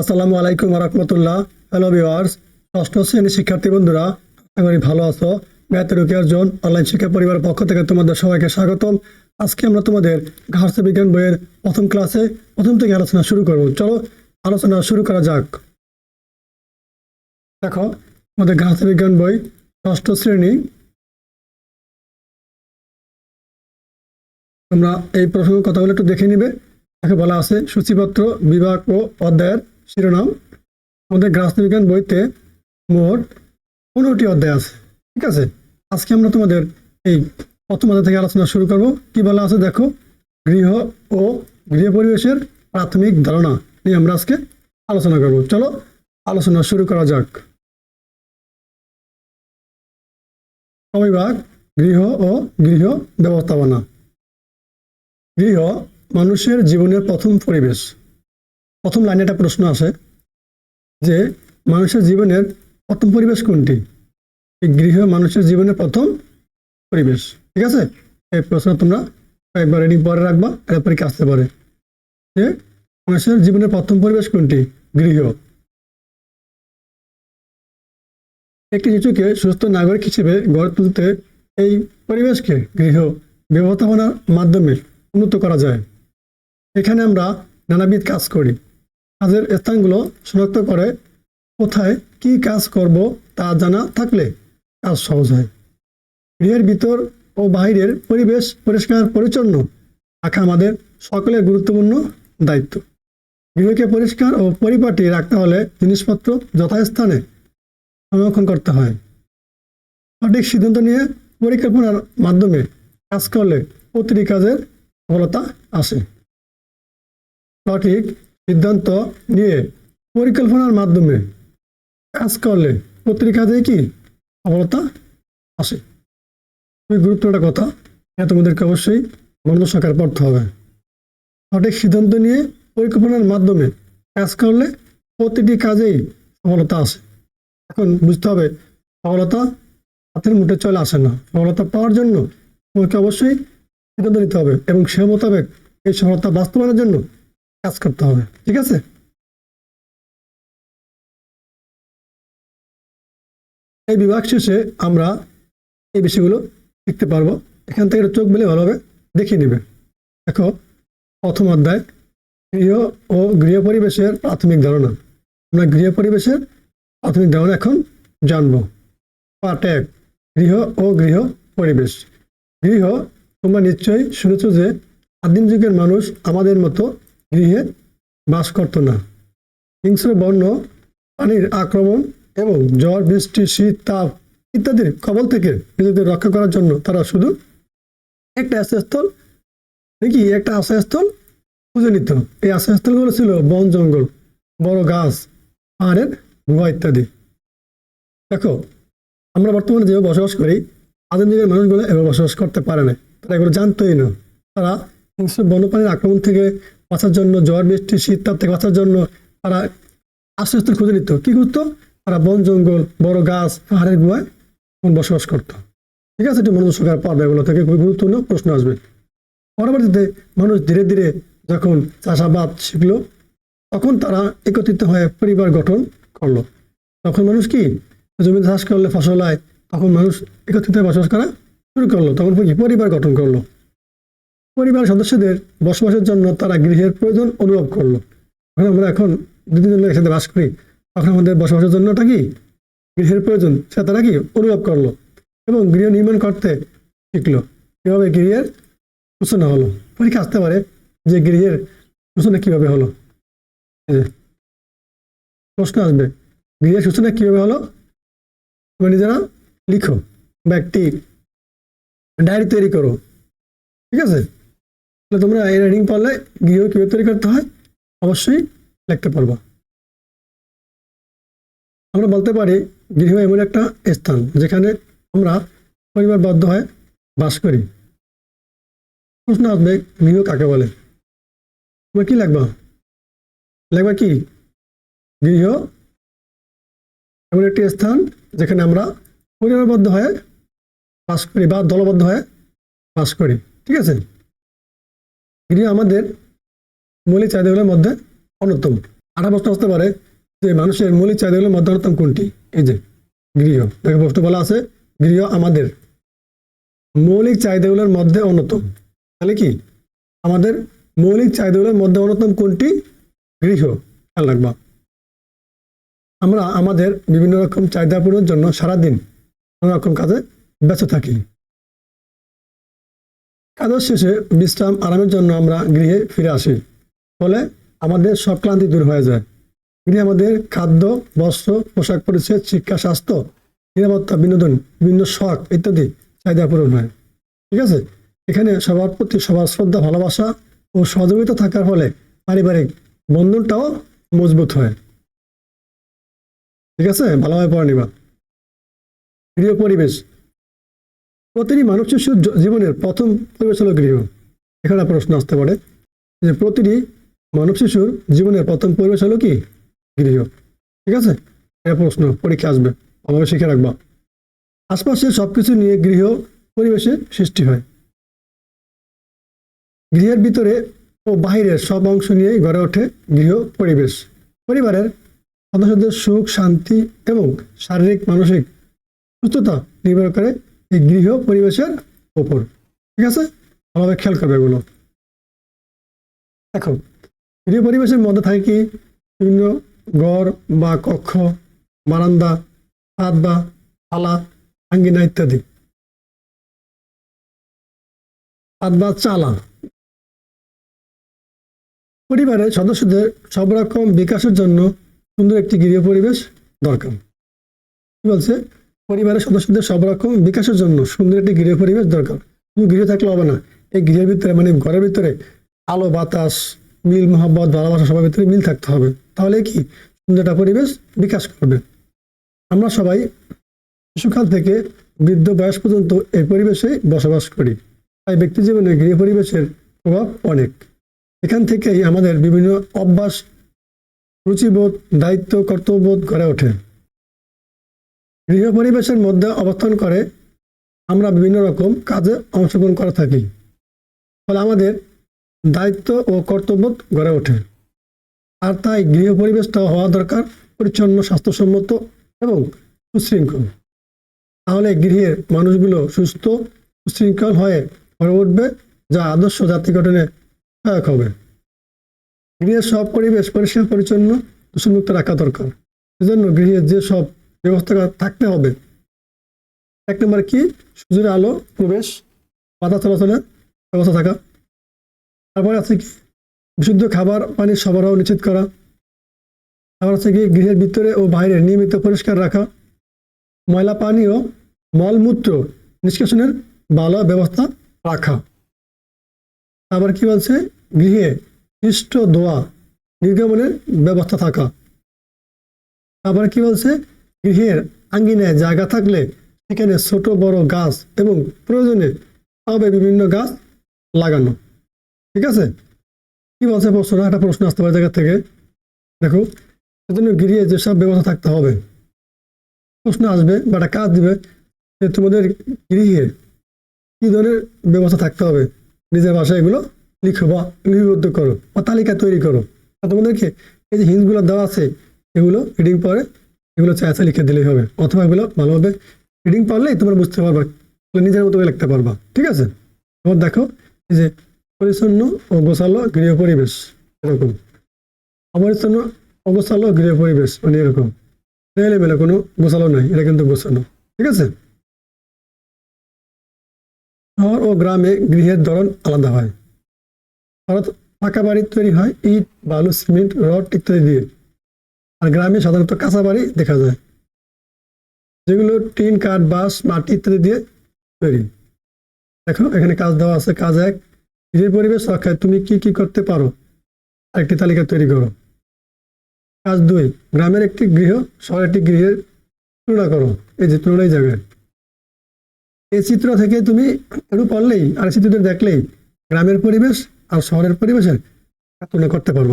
আসসালামু আলাইকুম রহমতুল্লাহ। Hello viewers ষষ্ঠ শ্রেণির শিক্ষার্থী বন্ধুরা করি ভালো আছো। ম্যাথ রুকিয়ার অনলাইন শিক্ষা পরিবারের পক্ষ থেকে তোমাদের সবাইকে স্বাগতম। আজকে আমরা তোমাদের ঘাটসা বিজ্ঞান বইয়ের প্রথম ক্লাসে প্রথম থেকে আলোচনা শুরু করব। চলো, আলোচনা শুরু করা যাক। দেখো, আমাদের ঘাটসা বিজ্ঞান বই, ষষ্ঠ শ্রেণি। তোমরা এই প্রসঙ্গ কথাগুলো একটু দেখে নিবে। তাকে বলা আছে, সূচিপত্র, বিভাগ ও অধ্যায়ের শিরোনাম। আমাদের গ্রাসবিজ্ঞান বইতে মোট পনেরোটি অধ্যায় আছে, ঠিক আছে? আজকে আমরা তোমাদের এই প্রথম অধ্যায় থেকে আলোচনা শুরু করব। কি বলা আছে দেখো? গৃহ ও গৃহ পরিবেশের প্রাথমিক ধারণা নিয়ে আমরা আজকে আলোচনা করব। চলো, আলোচনা শুরু করা যাক। বিভাগ গৃহ ও গৃহ ব্যবস্থাপনা। গৃহ, মানুষের জীবনের প্রথম পরিবেশ। প্রথম লাইনে একটা প্রশ্ন আছে যে মানুষের জীবনের প্রথম পরিবেশ কোনটি? গৃহ মানুষের জীবনের প্রথম পরিবেশ। ঠিক আছে? এই প্রশ্ন তোমরা একবার রেডি পরে রাখবা এর পরীক্ষা আসতে পারে যে মানুষের জীবনের প্রথম পরিবেশ কোনটি? গৃহ। একটি শিশুকে সুস্থ নাগরিক হিসেবে গড়ে তুলতে এই পরিবেশকে গৃহ ব্যবস্থাপনার মাধ্যমে উন্নত করা যায়। এখানে আমরা নানাবিধ কাজ করি। কাজের স্থানগুলো শনাক্ত করে কোথায় কি কাজ করব তা জানা থাকলে কাজ সহজ হয়। গৃহের ভিতর ও বাইরের পরিবেশ পরিষ্কার, পরিচ্ছন্ন রাখা আমাদের সকলের গুরুত্বপূর্ণ দায়িত্ব। গৃহকে পরিষ্কার ও পরিপাটি রাখতে হলে জিনিসপত্র যথাস্থানে সংরক্ষণ করতে হয়। সঠিক সিদ্ধান্ত নিয়ে পরিকল্পনার মাধ্যমে কাজ করলে প্রতিটি কাজের সফলতা আসে। সঠিক সিদ্ধান্ত নিয়ে পরিকল্পনার মাধ্যমে কাজ করলে প্রতিটি কাজে কি সফলতা আসে? খুবই গুরুত্বপূর্ণ কথা। এটা তোমাদেরকে অবশ্যই মনোযোগ সহকারে পড়তে হবে। সঠিক সিদ্ধান্ত নিয়ে পরিকল্পনার মাধ্যমে কাজ করলে প্রতিটি কাজেই সফলতা আসে। এখন বুঝতে হবে, সফলতা হাতের মুঠে চলে আসে না। সফলতা পাওয়ার জন্য তোমাকে অবশ্যই সিদ্ধান্ত নিতে হবে এবং সে মোতাবেক এই সফলতা বাস্তবায়নের জন্য কাজ করতে হবে, ঠিক আছে? এই বিভাগ শেষে আমরা এই বিষয়গুলো শিখতে পারব। এখান থেকে চোখ মেলে ভালোভাবে দেখিয়ে নেবে। দেখো, প্রথম অধ্যায়, গৃহ ও গৃহ পরিবেশের প্রাথমিক ধারণা। আমরা গৃহ পরিবেশের প্রাথমিক ধারণা এখন জানব। পার্ট এক, গৃহ ও গৃহ পরিবেশ গৃহ, তোমরা নিশ্চয়ই শুনেছ যে আদিম যুগের মানুষ আমাদের মতো গৃহে বাস করত না। হিংস্র বন্য, পানির আক্রমণ এবং ঝড়, বৃষ্টি, শীত, তাপ ইত্যাদির কবল থেকে নিজেদের রক্ষা করার জন্য তারা শুধু একটা আশ্রয়স্থল, নাকি একটা আশ্রয়স্থল খুঁজে নিত। এই আশ্রয়স্থলগুলো ছিল বন, জঙ্গল, বড় গাছ, পাহাড়ের গুহা ইত্যাদি। দেখো, আমরা বর্তমানে যেভাবে বসবাস করি, আদিম যুগের মানুষগুলো এভাবে বসবাস করতে পারে না তারা এগুলো জানতোই না। তারা হিংস্র বন্যপ্রাণীর আক্রমণ থেকে বাঁচার জন্য ঝড় বৃষ্টি, শীত, তাপ থেকে বাঁচার জন্য তারা আশ্রয়স্থল খুঁজে নিত। কি করতো? তারা বন, জঙ্গল, বড় গাছ, পাহাড়ের গুহায় বসবাস করতো। ঠিক আছে একটু মনোযোগ সহকারে পারবে এগুলো থেকে। গুরুত্বপূর্ণ প্রশ্ন আসবে। পরবর্তীতে মানুষ ধীরে ধীরে যখন চাষাবাদ শিখলো, তখন তারা একত্রিত হয়ে পরিবার গঠন করল। তখন মানুষ কি? জমিতে চাষ করলে ফসল হয় তখন মানুষ একত্রিত বসবাস করা শুরু করল। তখন কি? পরিবার গঠন করল। পরিবার সদস্যদের বসবাসের জন্য তারা গৃহের প্রয়োজন অনুভব করল। এখন আমরা এখন দুদিন জন্য একসাথে বাস করি। তখন আমাদের বসবাসের জন্যটা কি? গৃহের প্রয়োজন, সেটা তারা কি অনুভব করল এবং গৃহ নির্মাণ করতে শিখলো। এভাবে গৃহের সূচনা হলো। পরীক্ষা আসতে পারে যে গৃহের সূচনা কীভাবে হলো। প্রশ্ন আসবে, গৃহের সূচনা কীভাবে হলো? তোমরা নিজেরা লিখো বা একটি ডায়েরি তৈরি করো। ঠিক আছে? তাহলে তোমরা এই রাইডিং পড়লে গৃহ কীভাবে তৈরি করতে হয়? অবশ্যই লিখতে পারব। আমরা বলতে পারি গৃহ এমন একটা স্থান যেখানে আমরা পরিবারবদ্ধ হয়ে বাস করি। প্রশ্ন আসবে, গৃহ কাকে বলে? তোমার কি লাগবা লাগবে কি? গৃহ এমন একটি স্থান যেখানে আমরা পরিবারবদ্ধ হয়ে বাস করি বা দলবদ্ধ হয়ে বাস করি। ঠিক আছে? গৃহ আমাদের মৌলিক চাহিদাগুলোর মধ্যে অন্যতম। আটা প্রশ্ন আসতে পারে যে মানুষের মৌলিক চাহিদাগুলোর মধ্যে অন্যতম কোনটি? এই যে, গৃহ। দেখো প্রশ্ন বলা আছে, গৃহ আমাদের মৌলিক চাহিদাগুলোর মধ্যে অন্যতম। তাহলে কি? আমাদের মৌলিক চাহিদাগুলোর মধ্যে অন্যতম কোনটি? গৃহ। খেয়াল রাখবা। আমরা আমাদের বিভিন্ন রকম চাহিদা পূরণের জন্য সারাদিন নানা রকম কাজে ব্যস্ত থাকি। কাজের শেষে বিশ্রাম আরামের জন্য আমরা গৃহে ফিরে আসি। ফলে আমাদের সব ক্লান্তি দূর হয়ে যায়। গৃহে আমাদের খাদ্য, বস্ত্র, পোশাক পরিচ্ছদ, শিক্ষা, স্বাস্থ্য, নিরাপত্তা, বিনোদন, বিভিন্ন শখ ইত্যাদি চাহিদা পূরণ হয়। ঠিক আছে? এখানে সবার প্রতি সবার শ্রদ্ধা, ভালোবাসা ও সহযোগিতা থাকার ফলে পারিবারিক বন্ধনটাও মজবুত হয়। ঠিক আছে? ভালোভাবে পড়ে নিবা। গৃহ পরিবেশ প্রতিটি মানব শিশুর জীবনের প্রথম পরিবেশ হলো গৃহ। এখানে প্রশ্ন আসতে পারে যে প্রতিটি মানব শিশুর জীবনের প্রথম পরিবেশ হলো কি? গৃহ। ঠিক আছে? এটা প্রশ্ন, পরীক্ষা আসবে। ভালোভাবে শিখে রাখবা। আশপাশে সবকিছু নিয়ে গৃহ পরিবেশে সৃষ্টি হয়। গৃহের ভিতরে ও বাহিরের সব অংশ নিয়ে গড়ে ওঠে গৃহ পরিবেশ। পরিবারের সদস্যদের সুখ, শান্তি এবং শারীরিক, মানসিক সুস্থতা নির্ভর করে এই গৃহ পরিবেশের ওপর। ঠিক আছে? ভালোভাবে খেয়াল করবে এগুলো। দেখো, গৃহ পরিবেশের মধ্যে থাকে কি? বিভিন্ন ঘর বা কক্ষ, বারান্দা ছাদ বা থালা, আঙ্গিনা ইত্যাদি। ছাদ বা চালা। পরিবারের সদস্যদের সব রকম বিকাশের জন্য সুন্দর একটি গৃহ পরিবেশ দরকার। কি বলছে? পরিবারের সদস্যদের সব রকম বিকাশের জন্য সুন্দর একটি গৃহ পরিবেশ দরকার। শুধু গৃহ থাকলে হবে না। এই গৃহের ভিতরে মানে ঘরের ভিতরে আলো, বাতাস, মিল মোহাম্মত ভালোবাসা সবার ভিতরে মিল থাকতে হবে। তাহলে কি? সুন্দর একটা পরিবেশ বিকাশ করবে। আমরা সবাই শিশুকাল থেকে বৃদ্ধ বয়স পর্যন্ত এই পরিবেশে বসবাস করি। তাই ব্যক্তি জীবনে গৃহ পরিবেশের প্রভাব অনেক। এখান থেকেই আমাদের বিভিন্ন অভ্যাস, রুচিবোধ, দায়িত্ব, কর্তব্যবোধ গড়ে ওঠে। গৃহ পরিবেশের মধ্যে অবস্থান করে, আমরা বিভিন্ন রকম কাজে অংশগ্রহণ করে থাকি। ফলে আমাদের দায়িত্ব ও কর্তব্য গড়ে ওঠে। আর তাই গৃহ পরিবেশটা হওয়া দরকার, পরিচ্ছন্ন, স্বাস্থ্যসম্মত এবং সুশৃঙ্খল। তাহলে গৃহের মানুষগুলো সুস্থ, সুশৃঙ্খল হয়ে গড়ে উঠবে, যা আদর্শ জাতি গঠনে সহায়ক হবে। গৃহের সব পরিবেশ পরিষ্কার, পরিচ্ছন্ন, দূষণমুক্ত রাখা দরকার। সেজন্য গৃহের যে সব ব্যবস্থা থাকতে হবে। এক নম্বর কি? সূর্যের আলো, প্রবেশ, বাধা চলাচলের ব্যবস্থা থাকা। তারপরে আছে কি? বিশুদ্ধ খাবার পানির সরবরাহ নিশ্চিত করা। তারপর আছে কি? গৃহের ভিতরে ও বাইরে নিয়মিত পরিষ্কার রাখা। ময়লা, পানি ও মলমূত্র নিষ্কাশনের ভালো ব্যবস্থা রাখা। আবার কি বলছে? গৃহে ইষ্ট দোয়া, নির্গমনের ব্যবস্থা থাকা। আবার কি বলছে? গৃহের আঙ্গিনায় জায়গা থাকলে সেখানে ছোট, বড় গাছ এবং প্রয়োজনে তবে বিভিন্ন গাছ লাগানো। ঠিক আছে? কি বলছে প্রশ্ন একটা প্রশ্ন আসতে পারে জায়গা থেকে। দেখো, সেজন্য গৃহে যেসব ব্যবস্থা থাকতে হবে, প্রশ্ন আসবে বা একটা কাজ দিবে যে তোমাদের গৃহে কি ধরনের ব্যবস্থা থাকতে হবে? নিজের ভাষায় এগুলো লিখো বা লিপিবদ্ধ করো বা তালিকা তৈরি করো। তোমাদেরকে এই যে হিন্সগুলো দেওয়া আছে, এগুলো রিডিং পরে এগুলো চাইছে লিখে দিলেই হবে। অথবা এগুলো ভালোভাবে রিডিং পড়লেই তোমরা বুঝতে পারবা নিজের মতো লিখতে পারবা। ঠিক আছে? এবার দেখো যে পরিচ্ছন্ন ও গৃহ পরিবেশ, এরকম। অপরিচ্ছন্ন অগোছালো গৃহ পরিবেশ মানে এরকম। মেলে মেলে কোনো গোছালো নাই, এটা কিন্তু গোছানো। ঠিক আছে? শহর ও গ্রামে গৃহের ধরন আলাদা হয়। অর্থাৎ পাকা বাড়ি তৈরি হয়, ইট, বালু, সিমেন্ট, রড ইত্যাদি দিয়ে। আর গ্রামে সাধারণত কাঁচা বাড়ি দেখা যায়। যেগুলো টিন, কাঠ, বাঁশ, মাটি ইত্যাদি দিয়ে তৈরি। দেখো, এখানে কাজ দেওয়া আছে। কাজ এক গৃহের পরিবেশ রক্ষায় তুমি কি কি করতে পারো? একটি তালিকা তৈরি করো। কাজ দুই, গ্রামের একটি গৃহ, শহরের একটি গৃহের তুলনা করো। এই যে তুলনাই যাবে এই চিত্র থেকে তুমি একটু পড়লেই, আর চিত্রটা দেখলেই গ্রামের পরিবেশ আর শহরের পরিবেশের তুলনা করতে পারব।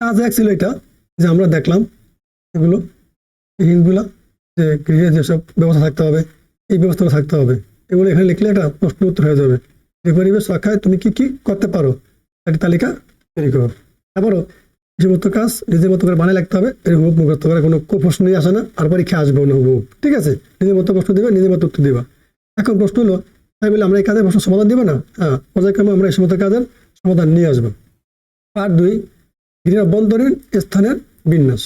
কাজ এক ছিল এটা। যে আমরা দেখলাম এগুলো, এই যে গৃহে যেসব ব্যবস্থা থাকতে হবে, এই ব্যবস্থাটা থাকতে হবে। এগুলো এখানে লিখলে একটা প্রশ্ন উত্তর হয়ে যাবে। যে পরিবেশ রক্ষায় তুমি কি কি করতে পারো একটি তালিকা তৈরি করো। তারপরও নিজের মতো কাজ, নিজের মতো করে বানিয়ে লাগতে হবে, এর হুব মুখস্থ করে কোনো প্রশ্নই আসে না, আর পরীক্ষা আসবে না হুব ঠিক আছে? নিজের মতো প্রশ্ন দিবে, নিজের মতো উত্তর দিবা। এখন প্রশ্ন হলো, তাই বলে আমরা এই কাজের প্রশ্ন সমাধান দিব না? হ্যাঁ পর্যায়ক্রমে আমরা এই সমস্ত কাজের সমাধান নিয়ে আসব। পার্ট দুই গৃহ অভ্যন্তরীণ স্থানের বিন্যাস।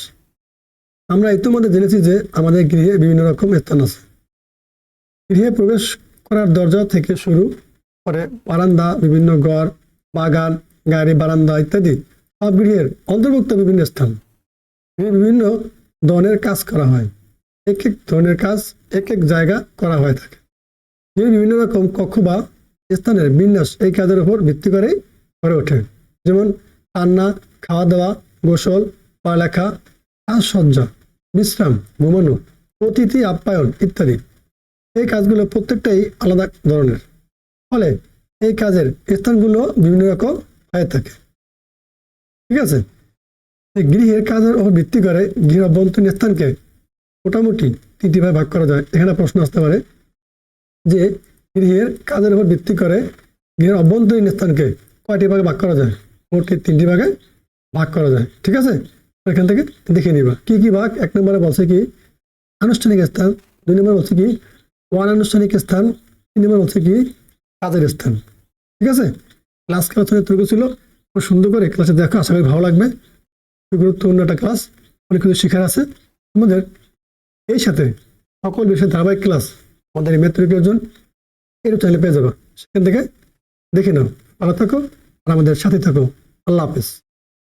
আমরা ইতিমধ্যে জেনেছি যে আমাদের গৃহে বিভিন্ন রকম স্থান আছে। গৃহে প্রবেশ করার দরজা থেকে শুরু করে বারান্দা, বিভিন্ন ঘর, বাগান, গাড়ি, বারান্দা ইত্যাদি সব গৃহের অন্তর্ভুক্ত বিভিন্ন স্থান। বিভিন্ন ধরনের কাজ করা হয়। এক এক ধরনের কাজ এক এক জায়গা করা হয়ে থাকে। গৃহে বিভিন্ন রকম কক্ষ বা স্থানের বিন্যাস এই কাজের উপর ভিত্তি করেই গড়ে ওঠে। যেমন রান্না খাওয়া দাওয়া গোসল, পড়ালেখা সাজসজ্জা বিশ্রাম, ঘুমানো, অতিথি আপ্যায়ন ইত্যাদি। এই কাজগুলো প্রত্যেকটাই আলাদা ধরনের। ফলে এই কাজের স্থানগুলো বিভিন্ন রকম হয়ে থাকে। ঠিক আছে? এই গৃহের কাজের ওপর ভিত্তি করে গৃহ অভ্যন্তরীণ স্থানকে মোটামুটি তিনটি ভাগে ভাগ করা যায়। এখানে প্রশ্ন আসতে পারে যে, গৃহের কাজের উপর ভিত্তি করে গৃহের অভ্যন্তরীণ স্থানকে কয়টি ভাগে ভাগ করা যায়? মোট তিনটি ভাগে? ভাগ করা যায়, ঠিক আছে? এখান থেকে দেখে নিবা। কি কি ভাগ? এক নম্বরে বলছে কি, আনুষ্ঠানিক স্থান। দুই নম্বর বলছে কি, অনানুষ্ঠানিক স্থান। তিন নম্বর বলছে কি, কাজের স্থান। ঠিক আছে? ক্লাস আলোচনা তৈরি ছিল। খুব সুন্দর করে ক্লাসে দেখো, আশা করি ভালো লাগবে। গুরুত্বপূর্ণ একটা ক্লাস। অনেক কিছু শেখার আছে। আমাদের এই সাথে সকল বিষয়ে ধারাবাহিক ক্লাস আমাদের এই মেট্রিক অর্জন এরও চ্যানেলে পেয়ে যাব। সেখান থেকে দেখে নাও। ভালো থাকো আর আমাদের সাথে থাকো। আল্লাহ হাফেজ।